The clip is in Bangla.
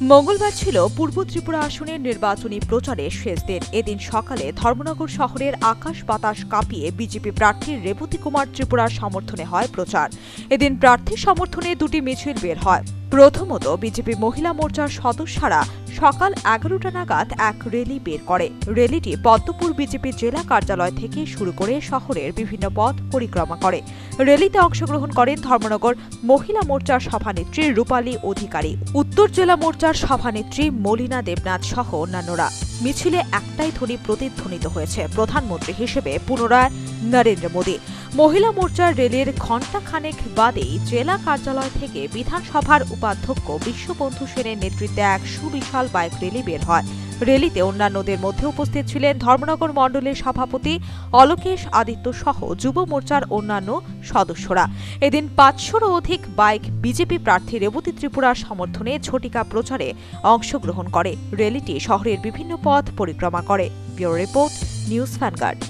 মঙ্গলবার ছিল পূর্ব ত্রিপুরা আসনের নির্বাচনী প্রচারের শেষ দিন। এদিন সকালে ধর্মনগর শহরের আকাশ বাতাস কাঁপিয়ে বিজেপি প্রার্থী রেবতী কুমার ত্রিপুরার সমর্থনে হয় প্রচার। এদিন প্রার্থী সমর্থনে দুটি মিছিল বের হয়। প্রথমত বিজেপি মহিলা মোর্চার সদস্যরা সকাল এগারোটা নাগাদ এক র্যালি বের করে। র্যালিটি পদ্মপুর বিজেপি জেলা কার্যালয় থেকে শুরু করে শহরের বিভিন্ন পথ পরিক্রমা করে। র্যালিতে অংশগ্রহণ করেন ধর্মনগর মহিলা মোর্চার সভানেত্রী রূপালী অধিকারী। উত্তর জেলা মোর্চার সভানেত্রী মলিনা দেবনাথ সহ অন্যান্যরা। মিছিলে একটাই ধ্বনি প্রতিধ্বনিত হয়েছে। প্রধানমন্ত্রী হিসেবে পুনরায় নরেন্দ্র মোদী। মহিলা মোর্চার রেলের ঘণ্টাখানেক বাদেই জেলা কার্যালয় থেকে বিধানসভার উপাধ্যক্ষ বিশ্ববন্ধু সেনের নেতৃত্বে এক সুবিশাল বাইক র্যালি বের হয়। র্যালিতে অন্যান্যদের মধ্যে উপস্থিত ছিলেন ধর্মনগর মণ্ডলের সভাপতি অলোকেশ আদিত্য সহ যুব মোর্চার অন্যান্য সদস্যরা। এদিন পাঁচশোরও অধিক বাইক বিজেপি প্রার্থী রেবতী ত্রিপুরার সমর্থনে ঝটিকা প্রচারে অংশগ্রহণ করে। র্যালিটি শহরের বিভিন্ন পথ পরিক্রমা করে। Bureau report, news vanguard